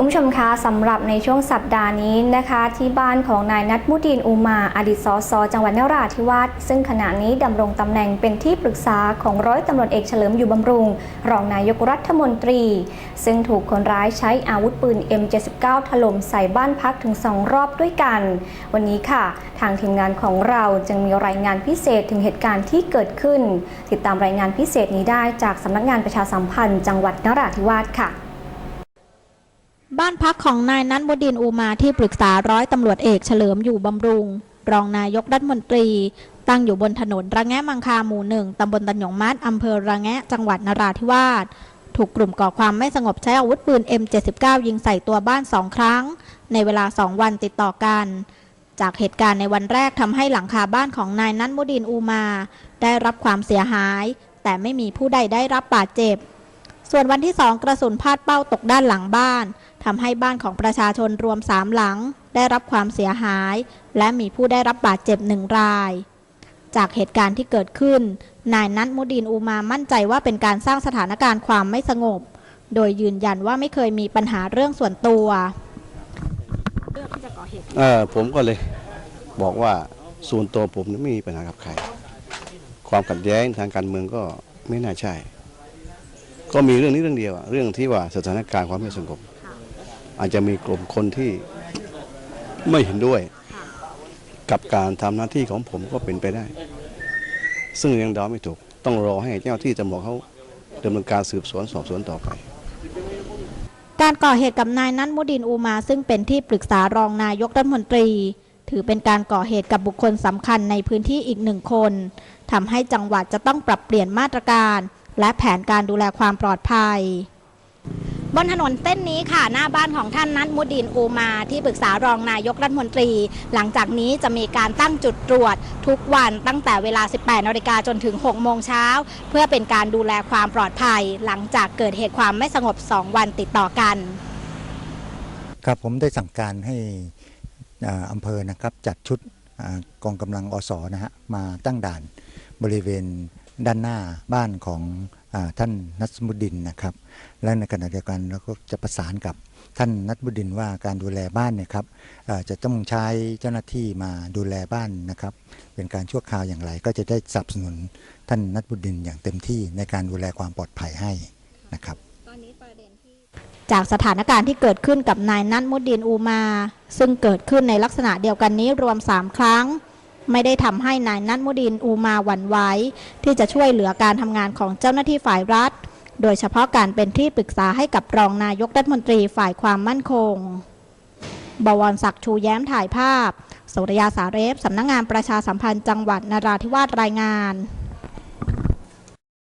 คุณผู้ชมคะสำหรับในช่วงสัปดาห์นี้นะคะ ที่บ้านของนายนัทมุดีนอุมาอดีตสสจังหวัดนราธิวาสซึ่งขณะนี้ดำรงตำแหน่งเป็นที่ปรึกษาของร้อยตำรวจเอกเฉลิมอยู่บำรุง รองนายกรัฐมนตรี ซึ่งถูกคนร้ายใช้อาวุธปืน M79 ถล่มใส่บ้านพักถึงสองรอบด้วยกัน วันนี้ค่ะ ทางทีมงานของเราจึงมีรายงานพิเศษถึงเหตุการณ์ที่เกิดขึ้น ติดตามรายงานพิเศษนี้ได้จากสำนักงานประชาสัมพันธ์ จังหวัดนราธิวาสค่ะ บ้านพักของนายนัทบดินอูมาที่ปรึกษาร้อยตำรวจเอกเฉลิมอยู่บำรุง รองนายกรัฐมนตรี ตั้งอยู่บนถนนระแงะมังคาหมู่หนึ่งตำบลตันหยงมัดอำเภอระแงะจังหวัดนราธิวาสถูกกลุ่มก่อความไม่สงบใช้อาวุธปืน M79 ยิงใส่ตัวบ้านสองครั้ง ในเวลาสองวันติดต่อกัน จากเหตุการณ์ในวันแรกทำให้หลังคาบ้านของนายนัทมุดินอูมา ได้รับความเสียหาย แต่ไม่มีผู้ใดได้รับบาดเจ็บ ส่วนวันที่สองกระสุนพลาดเป้าตกด้านหลังบ้านทำให้บ้านของประชาชนรวมสามหลัง ได้รับความเสียหาย และมีผู้ได้รับบาดเจ็บหนึ่งราย จากเหตุการณ์ที่เกิดขึ้น นายนัทมุดีนอูมามั่นใจว่าเป็นการสร้างสถานการณ์ความไม่สงบ โดยยืนยันว่าไม่เคยมีปัญหาเรื่องส่วนตัวเรื่องที่จะก่อเหตุเออผมก็เลยบอกว่าส่วนตัวผมเนี่ยไม่มีปัญหากับใคร ความขัดแย้งทางการเมืองก็ไม่น่าใช่ ก็มีเรื่องนี้เรื่องเดียวอะเรื่องที่ว่าสถานการณ์ความไม่สงบอาจจะมีกลุ่มคนที่ไม่เห็นด้วย กับการทำหน้าที่ของผมก็เป็นไปได้ ซึ่งยังเดาไม่ถูก ต้องรอให้เจ้าที่ตำรวจเขาดำเนินการสืบสวนสอบสวนต่อไปการก่อเหตุกับนายนัทมุดินอูมา ซึ่งเป็นที่ปรึกษารองนายกรัฐมนตรี ถือเป็นการก่อเหตุกับบุคคลสำคัญในพื้นที่อีกหนึ่งคนทำให้จังหวัดจะต้องปรับเปลี่ยนมาตรการ และแผนการดูแลความปลอดภัย บนถนนเส้นนี้ค่ะ หน้าบ้านของท่านนัทมุดินอูมาที่ปรึกษารองนายกรัฐมนตรี หลังจากนี้จะมีการตั้งจุดตรวจทุกวันตั้งแต่เวลา 18นาฬิกาจนถึง 6 โมงเช้า เพื่อเป็นการดูแลความปลอดภัย หลังจากเกิดเหตุความไม่สงบ 2 วันติดต่อกัน ครับผมได้สั่งการให้อ่าอำเภอนะครับจัดชุดอกองกำลังอสนะฮะมาตั้งด่านบริเวณ ด้านหน้าบ้านของอท่านนัสมุดินนะครับ และในขณะเดียวกันเราก็จะประสานกับท่านนัสมุดินว่าการดูแลบ้านเนี่ยครับจะต้องใช้เจ้าหน้าที่มาดูแลบ้านนะครับ เป็นการชั่วคราวอย่างไร ก็จะได้สนับสนุนท่านนัสมุดดินอย่างเต็มที่ในการดูแลความปลอดภัยให้นะครับจากสถานการณ์ที่เกิดขึ้นกับนายนัทมุดดินอูมา ซึ่งเกิดขึ้นในลักษณะเดียวกันนี้รวม 3 ครั้ง ไม่ได้ทำให้นายนัทมุดินอูมาหวั่นไหวที่จะช่วยเหลือการทำงานของเจ้าหน้าที่ฝ่ายรัฐ โดยเฉพาะการเป็นที่ปรึกษาให้กับรองนายกรัฐมนตรีฝ่ายความมั่นคง บวรศักดิ์ชูแย้มถ่ายภาพ สุริยาสาเรฟสำนักงงานประชาสัมพันธ์จังหวัดนราธิวาสรายงาน